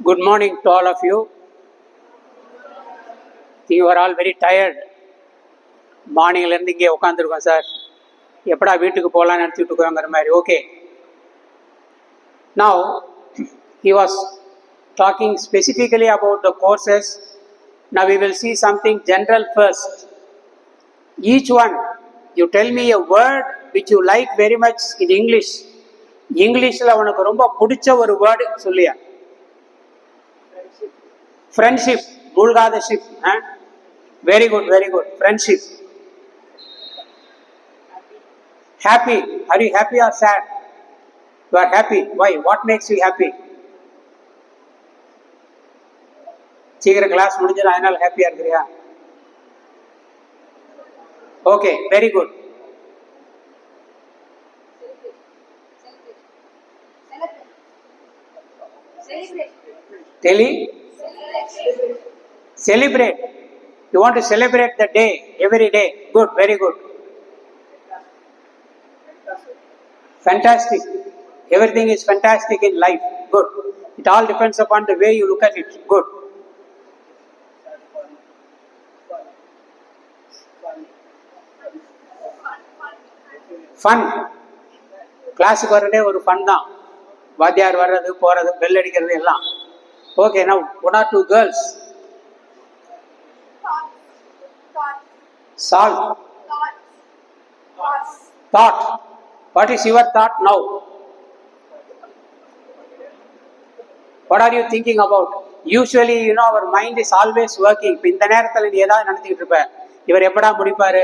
Good morning to all of you. You are all very tired. மார்னிங்லேருந்து இங்கே உட்காந்துருக்கோம் sir எப்படா வீட்டுக்கு போகலான்னு நினச்சிட்டு இருக்கோங்கிற மாதிரி. Okay now he was talking specifically about the courses now we will see something general first each one you tell me a word which you like very much in English இங்கிலீஷில் உனக்கு ரொம்ப பிடிச்ச ஒரு வேர்டு சொல்லியா? Friendship மூழ்காத ship very good very good friendship happy are you happy or sad you are happy why what makes you happy சீக்கிரம் class முடிஞ்சது அதனால ஹாப்பியா இருக்கிறியா? ஓகே வெரி குட் டெலி celebrate you want to celebrate the day every day good very good fantastic everything is fantastic in life good it all depends upon the way you look at it good fun கிளாஸுக்கு வர்றதே ஒரு fun தான் வாத்தியார் வர்றது போகிறது bell அடிக்கிறது எல்லாம் Okay, now what are two girls? Salt. Thought. What is your thought now? What are you thinking about? Usually you know our mind is always working இப்போ இந்த நேரத்தில் நீ ஏதாவது நடத்திக்கிட்டு இருப்ப இவர் எப்படா முடிப்பார்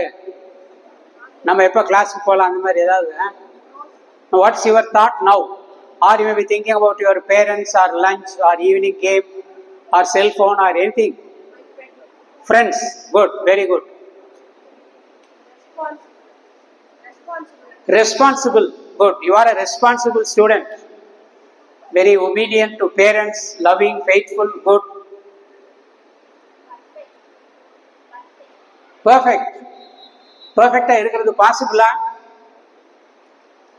நம்ம எப்போ கிளாஸுக்கு போகலாம் அந்த மாதிரி ஏதாவது what's your thought now are you maybe thinking about your parents or lunch or evening game or cellphone or anything friends good very good responsible good you are a responsible student very obedient to parents loving faithful good perfect பர்ஃபெக்டா இருக்கிறது பாசிபிளா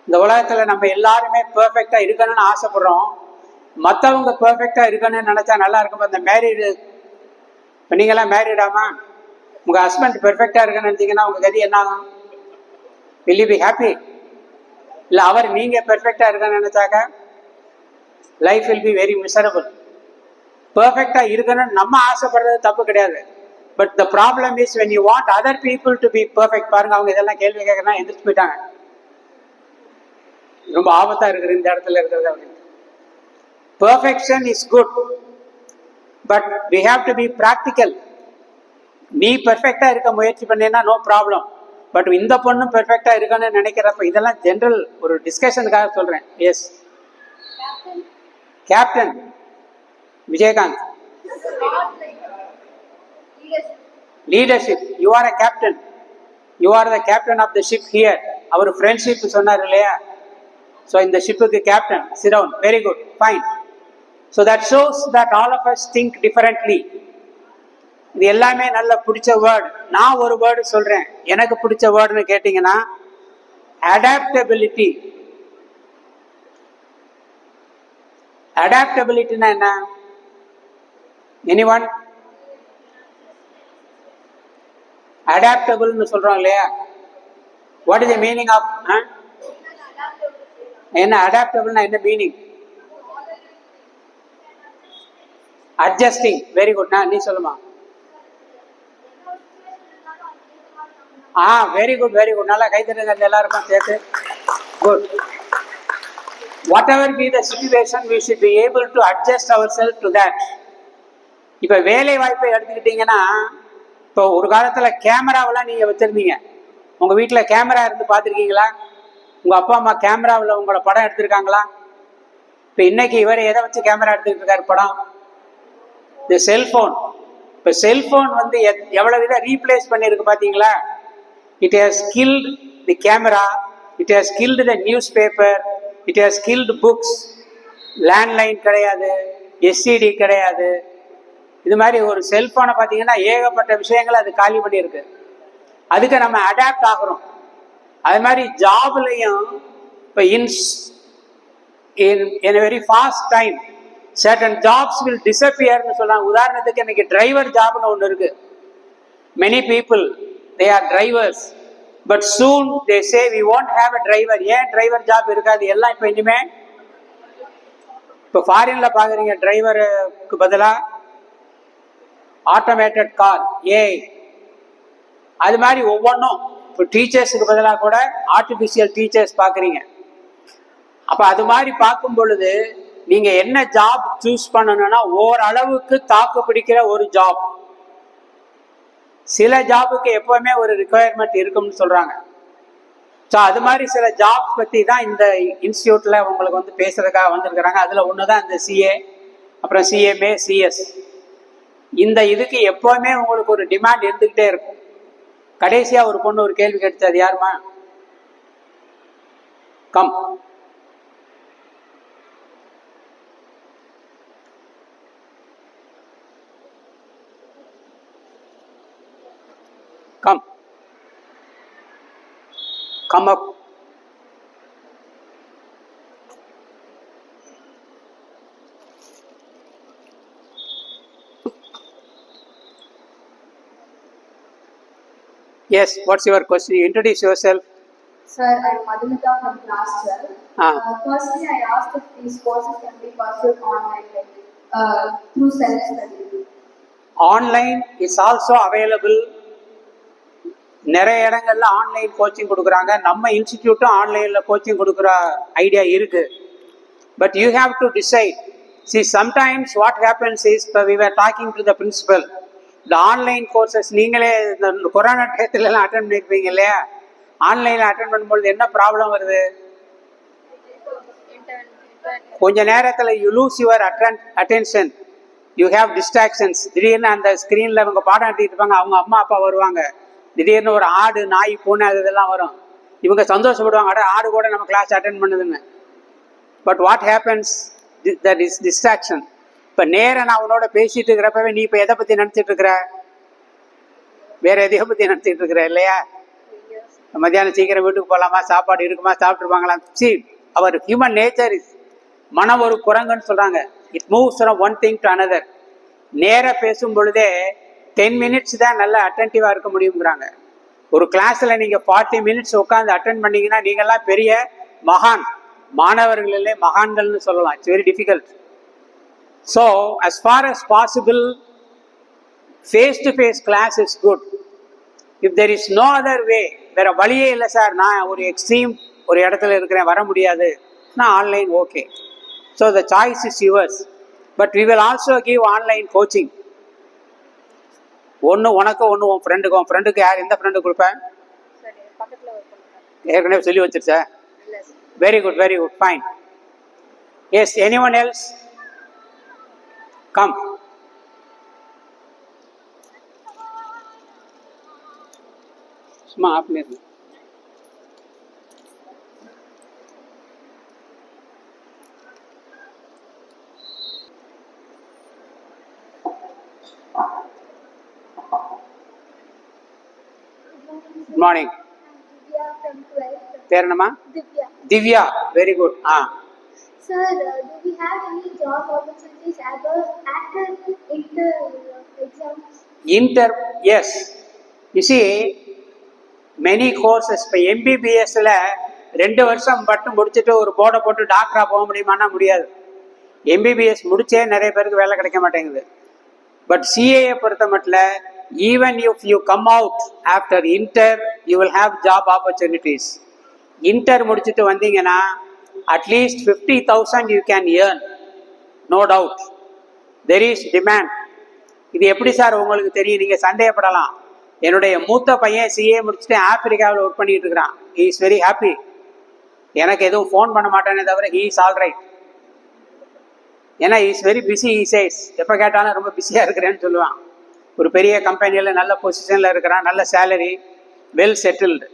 இந்த உலகத்துல நம்ம எல்லாருமே பெர்ஃபெக்டா இருக்கணும்னு ஆசைப்படுறோம். மற்றவங்க பெர்ஃபெக்டா இருக்கணும்னு நினைச்சா நல்லா இருக்கும். அந்த மேரீடு இப்போ நீங்களாம் மேரீடாமா உங்க ஹஸ்பண்ட் பெர்ஃபெக்டா இருக்குன்னு நினைச்சீங்கன்னா உங்க கதி என்ன ஆகும்? Will you be happy? அவர் நீங்க பெர்ஃபெக்டா இருக்கணும்னு நினைச்சாக்க life will be very miserable பெர்ஃபெக்டா இருக்கணும்னு நம்ம ஆசைப்படுறது தப்பு கிடையாது. But the problem is when you want other people to be perfect பாருங்க அவங்க இதெல்லாம் கேள்வி கேட்கறா எந்திரிச்சு போயிட்டாங்க. ரொம்ப ஆபத்தா இருக்குது இந்த இடத்துல இருக்கிறது அப்படின்னு. Perfection is good but we have to be practical நீ பெர்ஃபெக்டா இருக்க முயற்சி பண்ணேன்னா நோ ப்ராப்ளம் பட் இந்த பொண்ணும் பெர்ஃபெக்டா இருக்கணும்னு நினைக்கிறப்ப இதெல்லாம் ஜென்ரல் ஒரு டிஸ்கஷனுக்காக சொல்றேன். Yes captain Vijayakanth. Leadership you are a captain you are the captain of the ship here our friendship சொன்னார் இல்லையா? ஸோ இந்த ஷிப்புக்கு captain சிரவுன் very good fine so that shows that all of us think differently இது எல்லாமே நல்ல பிடிச்ச word நான் ஒரு வேர்டு சொல்றேன். எனக்கு பிடிச்ச வேர்டுன்னு கேட்டிங்கன்னா அடாப்டபிலிட்டி அடாப்டபிலிட்டினா என்ன? எனி ஒன் அடாப்டபிள்னு சொல்கிறோம் இல்லையா? What is the meaning of என்ன அடாப்டபிள்னா என்ன மீனிங் அட்ஜஸ்டிங் வெரி குட் நான் நீ சொல்லுமா? ஆ வெரி குட் வெரி குட் நல்லா கைத்தட்டுங்க எல்லாருக்கும் சேர்த்து. Good whatever be the situation we should be able to adjust our self to that இப்போ வேலை வாய்ப்பை எடுத்துக்கிட்டீங்கன்னா இப்போ ஒரு காலத்தில் கேமராவெல்லாம் நீங்கள் வச்சுருந்தீங்க. உங்கள் வீட்டில் கேமரா இருந்து பார்த்துருக்கீங்களா? உங்கள் அப்பா அம்மா கேமராவில் உங்களோட படம் எடுத்திருக்காங்களா? இப்போ இன்னைக்கு இவர் எதை வச்சு கேமரா எடுத்துக்கிட்டு இருக்காரு படம்? இந்த செல்ஃபோன் இப்போ செல்ஃபோன் வந்து எவ்வளோ வித ரீப்ளேஸ் பண்ணியிருக்கு பார்த்தீங்களா it has killed the camera it has killed the newspaper it has killed books landline கிடையாது எஸ்சிடி கிடையாது. இது மாதிரி ஒரு செல்ஃபோனை பார்த்தீங்கன்னா ஏகப்பட்ட விஷயங்களை அது காலி பண்ணியிருக்கு. அதுக்கு நம்ம அடாப்ட் ஆகிறோம். அது மாதிரி ஜாப்லையும் இப்போ இன்ஸ் in in very fast time certain jobs will டிசப்பியர்னு சொல்றாங்க உதாரணத்துக்கு இன்னைக்கு டிரைவர் ஜாப்னு ஒன்று இருக்கு. Many people they are drivers but soon they say we won't have a driver ஏன் டிரைவர் ஜாப் இருக்காது? எல்லாம் இப்போ இனிமே இப்போ ஃபாரின்ல பார்க்குறீங்க டிரைவருக்கு பதிலாக ஆட்டோமேட்டட் கார் ஏ அது மாதிரி ஒவ்வொன்றும் இப்போ டீச்சர்ஸுக்கு பதிலாக கூட ஆர்டிஃபிஷியல் டீச்சர்ஸ் பார்க்குறீங்க. அப்போ அது மாதிரி பார்க்கும் பொழுது நீங்கள் என்ன ஜாப் சூஸ் பண்ணணும்னா ஓரளவுக்கு தாக்கு பிடிக்கிற ஒரு ஜாப் சில ஜாபுக்கு எப்போவுமே ஒரு ரிக்குவயர்மெண்ட் இருக்கும்னு சொல்கிறாங்க ஸோ அது மாதிரி சில ஜாப் பற்றி தான் இந்த இன்ஸ்டியூட்டில் உங்களுக்கு வந்து பேசுறதுக்காக வந்திருக்கிறாங்க. அதில் ஒன்று தான் இந்த சிஏ அப்புறம் சிஎம்ஏ சிஎஸ் இந்த இதுக்கு எப்போவுமே உங்களுக்கு ஒரு டிமாண்ட் இருந்துக்கிட்டே இருக்கும். கடைசியா ஒரு பொண்ணு ஒரு கேள்வி கேட்டது யாருமா come come. Come. Up Yes, what's your question? Introduce yourself. Sir, I'm Madhumita from class 12. Ah. Uh, firstly, I asked if these courses can be pursued online, like uh, through self-study. Online is also available நிறைய இடங்கள்ல online coaching கொடுக்குறாங்க நம்ம இன்ஸ்டிடியூட்டும் ஆன்லைன்ல coaching கொடுக்குற idea இருக்கு but you have to decide see sometimes what happens is இப்போ we are talking to the principal இந்த online courses நீங்களே இந்த கொரோனா டயத்துலலாம் அட்டன் பண்ணியிருப்பீங்க இல்லையா? ஆன்லைனில் அட்டன் பண்ணும்பொழுது என்ன ப்ராப்ளம் வருது? கொஞ்ச நேரத்தில் you lose your atten attention you have distractions திடீர்னு அந்த ஸ்க்ரீனில் இவங்க பாடம் எடுத்துட்டு இருப்பாங்க அவங்க அம்மா அப்பா வருவாங்க. திடீர்னு ஒரு ஆடு நாய் பூனை அது இதெல்லாம் வரும். இவங்க சந்தோஷப்படுவாங்க அட ஆடு கூட நம்ம கிளாஸ் அட்டன் பண்ணுதுன்னு. But what happens that is distraction இப்போ நேரா நான் உன்னோட பேசிட்டு இருக்கிறப்பவே நீ இப்போ எதை பற்றி நினச்சிட்டு இருக்கிற? வேற எதையோ பற்றி நினச்சிட்டு இருக்கிற இல்லையா? மத்தியானம் சீக்கிரம் வீட்டுக்கு போகலாமா சாப்பாடு இருக்குமா? சாப்பிட்டுருவாங்களாம் see our human nature is மனம் ஒரு குரங்குன்னு சொல்கிறாங்க it moves from one thing to another நேராக பேசும் பொழுதே டென் மினிட்ஸ் தான் நல்லா அட்டன்டிவாக இருக்க முடியுங்கிறாங்க ஒரு கிளாஸில் நீங்கள் ஃபார்ட்டி மினிட்ஸ் உட்காந்து அட்டன் பண்ணிங்கன்னா நீங்கள்லாம் பெரிய மகான். மாணவர்களிலே மகான்கள்னு சொல்லலாம். It's very difficult so as far as possible face to face class is good if there is no other way வேற வழியே இல்லை சார். நான் ஒரு எக்ஸ்ட்ரீம் ஒரு இடத்துல இருக்கிறேன் வர முடியாது. நான் online okay so the choice is yours but we will also give online coaching ஒன்று உனக்கு ஒன்று உன் ஃப்ரெண்டுக்கு உன் ஃப்ரெண்டுக்கு யார் எந்த ஃப்ரெண்டு கொடுப்பேன் ஏற்கனவே சொல்லி வச்சிருச்சா? இல்லை very good very good fine yes anyone else come சும்மா ஆஃப் பண்ணிருங்க good morning Divya from 12th. பேர் என்னம்மா have any job opportunities after uh, inter exams? Inter yes you see many courses இப்போ எம்பிபிஎஸ்ல ரெண்டு வருஷம் மட்டும் முடிச்சுட்டு ஒரு போர்டை போட்டு டாக்டரா போக முடியுமான்னா முடியாது. எம்பிபிஎஸ் முடிச்சே நிறைய பேருக்கு வேலை கிடைக்க மாட்டேங்குது. பட் சிஏயை பொறுத்த மட்டும் even if you come out after inter you will have job opportunities inter முடிச்சுட்டு வந்தீங்கன்னா at least fifty thousand you can earn no doubt there is demand இது எப்படி சார் உங்களுக்கு தெரியும்? நீங்கள் சந்தேகப்படலாம். என்னுடைய மூத்த பையன் சிஏ முடிச்சுட்டு ஆப்பிரிக்காவில் ஒர்க் பண்ணிட்டு இருக்கிறான். ஹீ இஸ் வெரி ஹாப்பி எனக்கு எதுவும் ஃபோன் பண்ண மாட்டேனே தவிர ஹீ இஸ் ஆல் ரைட் ஏன்னா is very busy he says எப்போ கேட்டாலும் ரொம்ப பிஸியாக இருக்கிறேன்னு சொல்லுவான். ஒரு பெரிய கம்பெனியில் நல்ல பொசிஷனில் இருக்கிறான் நல்ல சேலரி வெல் செட்டில்டு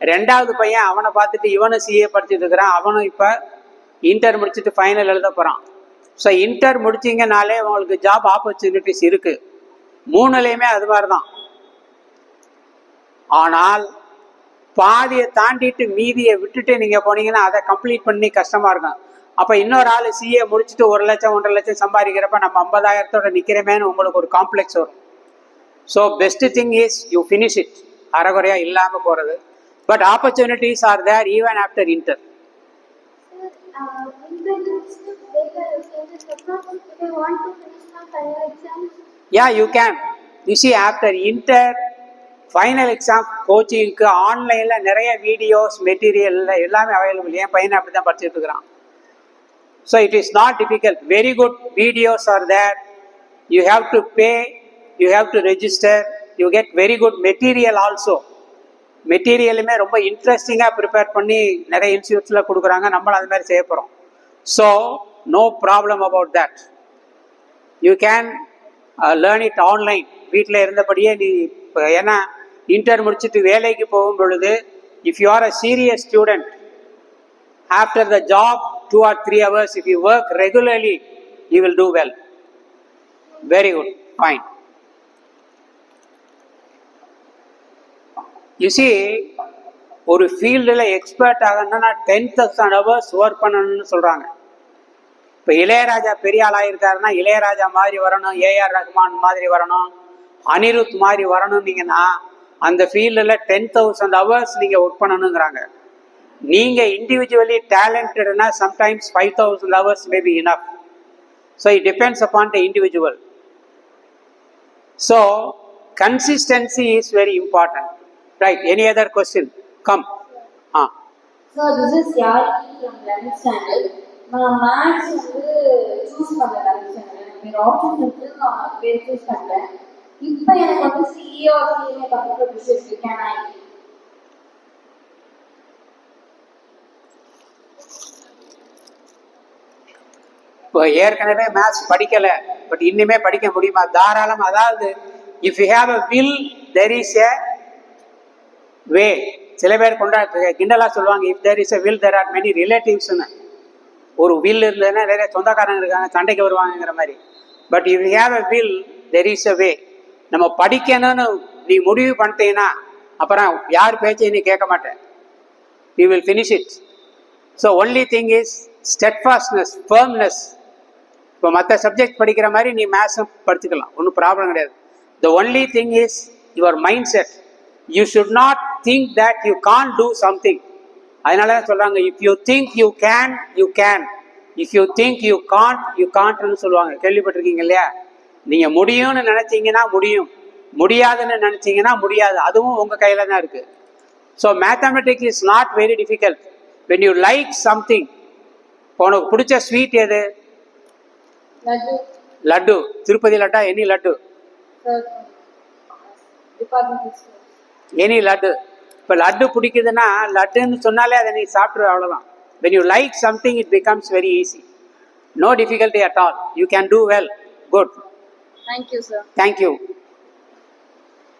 ரெண்டாவது பையன் அவனை பார்த்துட்டு இவனும் சிஏ படிச்சுட்டு இருக்கிறான். அவனும் இப்போ இன்டர் முடிச்சுட்டு ஃபைனல் எழுத போகிறான் ஸோ இன்டர் முடிச்சிங்கனாலே உங்களுக்கு ஜாப் ஆப்பர்ச்சுனிட்டிஸ் இருக்கு. மூணுலேயுமே அது மாதிரி தான் ஆனால் பாதியை தாண்டிட்டு மீதியை விட்டுட்டு நீங்கள் போனீங்கன்னா அதை கம்ப்ளீட் பண்ணி கஷ்டமாக இருக்கும். அப்போ இன்னொரு ஆள் சிஏ முடிச்சுட்டு ஒரு லட்சம் ஒன்றரை லட்சம் சம்பாதிக்கிறப்ப நம்ம ஐம்பதாயிரத்தோட நிக்கிறமேன்னு உங்களுக்கு ஒரு காம்ப்ளெக்ஸ் வரும். So best thing is you finish it அறகுறையாக இல்லாமல் போகிறது but opportunities are there even after inter Sir, uh, yeah you can you see after inter final exam கோச்சிங்க்கு ஆன்லைனில் நிறைய வீடியோஸ் மெட்டீரியல் எல்லாமே அவைலபிள் என் பையனை அப்படி தான் படிச்சுட்டு இருக்கிறான். So it is not difficult very good videos are there you have to pay you have to register you get very good material also மெட்டீரியலுமே ரொம்ப இன்ட்ரெஸ்டிங்காக ப்ரிப்பேர் பண்ணி நிறைய இன்ஸ்டியூட்ஸில் கொடுக்குறாங்க. நம்மளும் அது மாதிரி செய்ய போகிறோம் so no problem about that you can learn it online வீட்டில் இருந்தபடியே நீ இப்போ ஏன்னா இன்டர் முடிச்சுட்டு வேலைக்கு போகும் பொழுது if you are a serious student after the job two or three hours if you work regularly you will do well very good fine you ஒரு ஃபீல்டில் எக்ஸ்பர்ட் ஆகணும்னா டென் தௌசண்ட் ஹவர்ஸ் ஒர்க் பண்ணணும்னு சொல்கிறாங்க இப்போ இளையராஜா பெரிய ஆளாக இருக்காருன்னா இளையராஜா மாதிரி வரணும் ஏஆர் ரஹ்மான் மாதிரி வரணும் அனிருத் மாதிரி வரணும்னீங்கன்னா அந்த ஃபீல்டில் டென் தௌசண்ட் ஹவர்ஸ் நீங்கள் ஒர்க் பண்ணணுங்கிறாங்க. நீங்கள் individually டேலண்டட்னா sometimes five thousand hours maybe enough so it depends upon the individual so consistency is very important right any other question come ah So this is Yarki from 11th standard. நான் maths வந்து choose பண்ணல 11th standard. எனக்கு வேற option இருக்கு நான் வேறு choose பண்ணேன் இப்போ எனக்கு வந்து CA or CMA computer business can I இப்போ ஏற்கனவே மேத்ஸ் படிக்கல பட் இன்னுமே படிக்க முடியுமா? தாராளம். அதாவது if you have a will there is a way. சில பேர் கொண்டா கிண்டலாக சொல்லுவாங்க if there is a will there are many ரிலேட்டிவ்ஸ்னு ஒரு வில் இருந்ததுன்னா நிறைய சொந்தக்காரங்க இருக்காங்க சண்டைக்கு வருவாங்கங்கிற மாதிரி. But if have a will there is a way நம்ம படிக்கணும்னு நீ முடிவு பண்ணிட்டீங்கன்னா அப்புறம் யார் பேச்சையும் நீ கேட்க மாட்டேன் you will finish it so only thing is steadfastness firmness இப்போ மற்ற சப்ஜெக்ட் படிக்கிற மாதிரி நீ மேத்ஸும் படிச்சுக்கலாம். ஒன்றும் ப்ராப்ளம் கிடையாது. The only thing is your mind set you should not think that you can't do something அதனால தான் சொல்கிறாங்க if you think you can you can if you think you can't you காண்ட்னு சொல்லுவாங்க. கேள்விப்பட்டிருக்கீங்க இல்லையா? நீங்கள் முடியும்னு நினச்சிங்கன்னா முடியும். முடியாதுன்னு நினச்சிங்கன்னா முடியாது. அதுவும் உங்கள் கையில் தான் இருக்குது so mathematics is not very difficult when you like something உனக்கு பிடிச்ச ஸ்வீட் எது? லட்டு. திருப்பதி லட்டா? எனி லட்டு? எனி லட்டு இப்போ லட்டு பிடிக்குதுன்னா லட்டுன்னு சொன்னாலே அதை நீ சாப்பிட்ரு அவ்வளோதான் when you like something it becomes very easy no difficulty at all you can do well good thank you sir thank you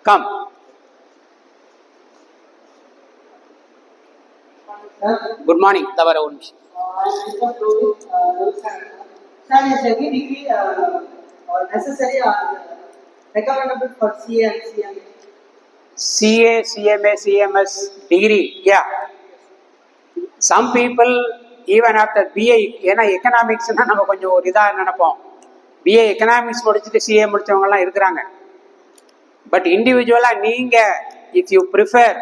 come good morning தவற ஒரு நிமிஷம். Sir, is every degree uh, necessary or recommendable for CA and CMA? CA, CMA, CMS degree, yeah. Some people even after BA, ஏன்னா எக்கனாமிக்ஸ்னா நம்ம கொஞ்சம் ஒரு இதாக நினைப்போம். பிஏ எக்கனாமிக்ஸ் முடிச்சுட்டு சிஏ முடித்தவங்கலாம் இருக்கிறாங்க. பட் இண்டிவிஜுவலாக நீங்கள் if you prefer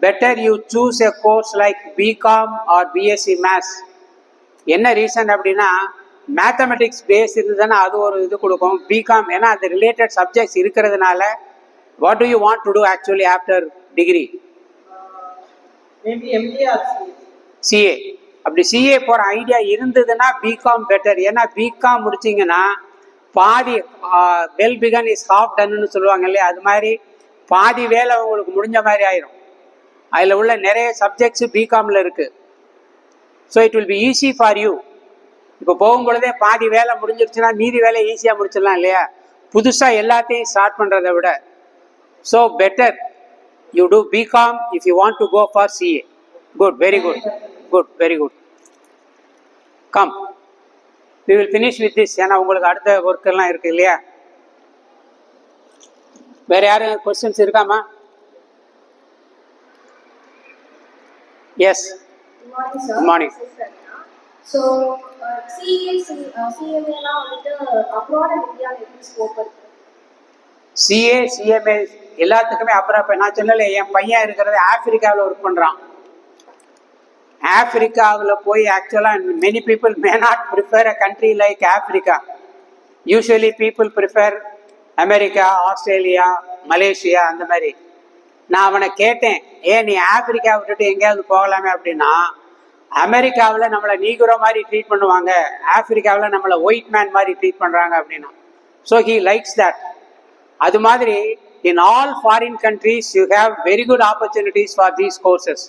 better you choose a course like BCom or BSc maths என்ன ரீசன் அப்படின்னா மேத்தமெட்டிக்ஸ் பேஸ் இருந்ததுன்னா அது ஒரு இது கொடுக்கும். பிகாம் ஏன்னா அது ரிலேட்டட் சப்ஜெக்ட்ஸ் இருக்கிறதுனால what to actually after degree Maybe MBA or CA? CA அப்படி சிஏ போகிற ஐடியா இருந்ததுன்னா பிகாம் பெட்டர் ஏன்னா பிகாம் முடிச்சிங்கன்னா பாதி வெல் பிகன் இஸ் ஹாஃப் டன்னு சொல்லுவாங்க இல்லையா? அது மாதிரி பாதி வேலை உங்களுக்கு முடிஞ்ச மாதிரி ஆயிரும். அதில் உள்ள நிறைய சப்ஜெக்ட்ஸு பிகாமில் இருக்குது so it will be easy for you இப்போ போகும்பொழுதே பாதி வேலை முடிஞ்சிருச்சுன்னா மீதி வேலையை ஈஸியாக முடிச்சிடலாம் இல்லையா? புதுசாக எல்லாத்தையும் ஸ்டார்ட் பண்ணுறதை விட. So better you do BCom if you want to go for CA good very good good very good come we will finish with this ஏன்னா உங்களுக்கு அடுத்த ஒர்க் எல்லாம் இருக்கு இல்லையா? வேற யாரும் கொஸ்டின்ஸ் இருக்காமா? Yes good morning. So CS சிஎம்ஏலாம் வந்துட்டு அப்ராட் அண்ட் இந்தியாவில் எப்படி ஸ்கோப் இருக்கு? சிஏ சிஎம்ஏ எல்லாத்துக்குமே அப்புறம் இப்போ நான் சொல்லலை என் பையன் இருக்கிறது ஆப்பிரிக்காவில் ஒர்க் பண்ணுறான் ஆப்பிரிக்காவில் போய் ஆக்சுவலாக many people may not prefer a country like Africa usually people prefer America Australia Malaysia அந்த மாதிரி. நான் அவனை கேட்டேன் ஏன் நீ ஆப்பிரிக்கா விட்டுட்டு எங்கேயாவது போகலாமே? அப்படின்னா அமெரிக்காவில் நம்மளை நீகுரோ மாதிரி ட்ரீட் பண்ணுவாங்க. ஆப்பிரிக்காவில் நம்மளை ஒயிட் மேன் மாதிரி ட்ரீட் பண்ணுறாங்க அப்படின்னா. ஸோ ஹீ லைக்ஸ் தட் அது மாதிரி in all foreign countries you have very good opportunities for these courses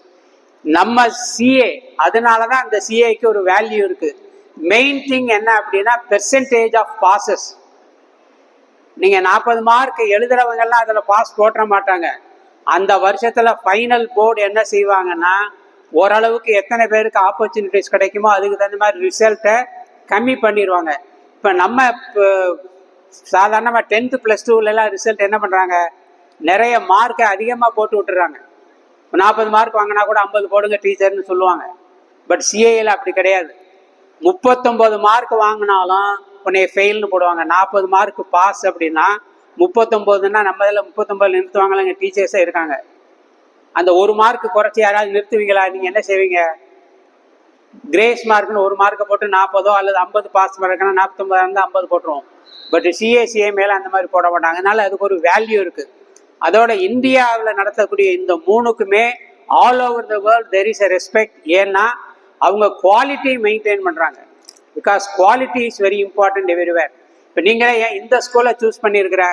நம்ம சிஏ அதனால தான் அந்த சிஏக்கு ஒரு வேல்யூ இருக்கு. மெயின் திங் என்ன அப்படின்னா பெர்சன்டேஜ் ஆஃப் பாசஸ் நீங்கள் நாற்பது மார்க் எழுதுறவங்கெல்லாம் அதில் பாஸ் போட்டுற மாட்டாங்க. அந்த வருஷத்தில் ஃபைனல் போர்டு என்ன செய்வாங்கன்னா ஓரளவுக்கு எத்தனை பேருக்கு ஆப்பர்ச்சுனிட்டிஸ் கிடைக்குமோ அதுக்கு தகுந்த மாதிரி ரிசல்ட்டை கம்மி பண்ணிடுவாங்க. இப்போ நம்ம இப்போ சாதாரணமாக டென்த்து ப்ளஸ் டூவிலலாம் ரிசல்ட் என்ன பண்ணுறாங்க நிறைய மார்க்கை அதிகமாக போட்டு விட்டுறாங்க. நாற்பது மார்க் வாங்கினா கூட ஐம்பது போடுங்க டீச்சர்னு சொல்லுவாங்க. பட் சிஏஏல அப்படி கிடையாது. முப்பத்தொம்போது மார்க் வாங்கினாலும் உன்னைய ஃபெயில்னு போடுவாங்க. நாற்பது மார்க் பாஸ் அப்படின்னா முப்பத்தொம்போதுன்னா நம்ம இதில் முப்பத்தொம்போது நிறுத்துவாங்களா எங்கள் டீச்சர்ஸே இருக்காங்க. அந்த ஒரு மார்க் குறைச்சி யாராவது நிறுத்துவீங்களா? நீங்கள் என்ன செய்வீங்க? கிரேஸ் மார்க்னு ஒரு மார்க்கை போட்டு நாற்பதோ அல்லது ஐம்பது பாஸ் மார்க்குன்னா நாற்பத்தொம்பதாக இருந்தால் ஐம்பது போட்டுருவோம். பட் சிஏசிஏ மேலே அந்த மாதிரி போட மாட்டாங்க. அதனால அதுக்கு ஒரு வேல்யூ இருக்குது அதோட இந்தியாவில் நடத்தக்கூடிய இந்த மூணுக்குமே all over the world there is a respect ஏன்னா அவங்க குவாலிட்டி மெயின்டைன் பண்ணுறாங்க because quality is very important everywhere இப்போ நீங்களே ஏன் இந்த ஸ்கூலை சூஸ் பண்ணியிருக்கிற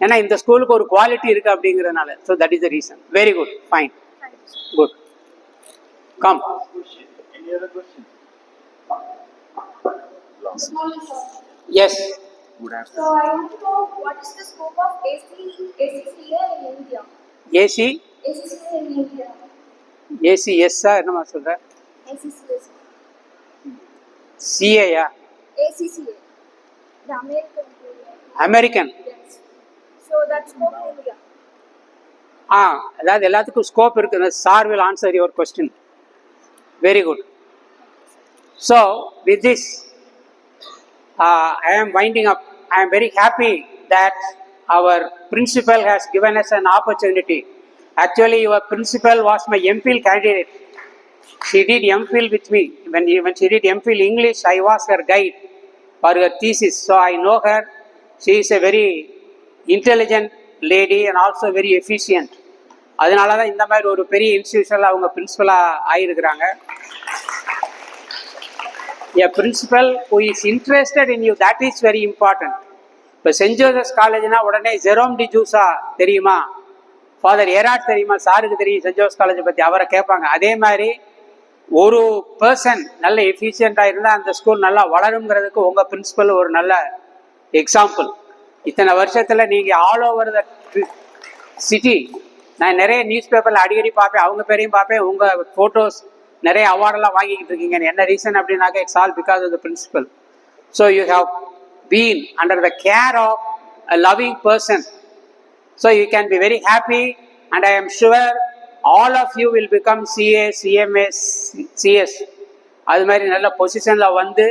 ஏன்னா இந்த ஸ்கூலுக்கு ஒரு குவாலிட்டி இருக்கு அப்படிங்கிறதுனால. So that is the reason very good fine good come Any yes Good So afternoon. I want to know what is the scope of AC, ACCA in India? AC ACCA in India. AC எஸ்ஸா என்னமா சொல்ற ACCA. சிஏயா ACCA. The American. American Yes. So that's scope in India. ஆ அதாவது எல்லாத்துக்கும் scope இருக்குது sir will answer your question very good so with this uh, I am winding up. I am very happy that our principal has given us an opportunity actually your principal was my MPhil candidate she did MPhil with me when, when she did MPhil English I was her guide for her thesis so I know her she is a very intelligent lady and also very efficient அதனால தான் இந்த மாதிரி ஒரு பெரிய இன்ஸ்டியூஷனில் அவங்க பிரின்ஸிபலாக ஆயிருக்கிறாங்க a principal who is interested in you that is very important இப்போ சென்ட் ஜோசப்ஸ் காலேஜ்னா உடனே ஜெரோம் டி ஜூஸா தெரியுமா? ஃபாதர் ஏராட் தெரியுமா? சாருக்கு தெரியும் சென்ட் ஜோசப் காலேஜை பற்றி அவரை கேட்பாங்க. அதே மாதிரி ஒரு பர்சன் நல்ல எஃபிஷியண்டாக இருந்தால் அந்த ஸ்கூல் நல்லா வளருங்கிறதுக்கு உங்கள் பிரின்சிபல் ஒரு நல்ல எக்ஸாம்பிள் இத்தனை வருஷத்தில் நீங்கள் ஆல் ஓவர் த சிட்டி நான் நிறைய நியூஸ் பேப்பரில் அடிக்கடி பார்ப்பேன் அவங்க பேரையும் பார்ப்பேன் உங்கள் ஃபோட்டோஸ் நிறைய அவார்டெல்லாம் வாங்கிக்கிட்டு இருக்கீங்க. என்ன ரீசன் அப்படின்னாக்க it's all because of the principal so you have been under the care of a loving person so you can be very happy and I am sure all of you will become CA CMA CS அது மாதிரி நல்ல பொசிஷனில் வந்து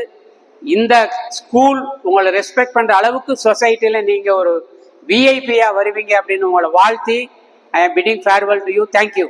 இந்த school உங்களை respect பண்ணுற அளவுக்கு சொசைட்டியில் நீங்கள் ஒரு விஐபியாக வருவீங்க அப்படின்னு உங்களை வாழ்த்தி I am bidding farewell to you thank you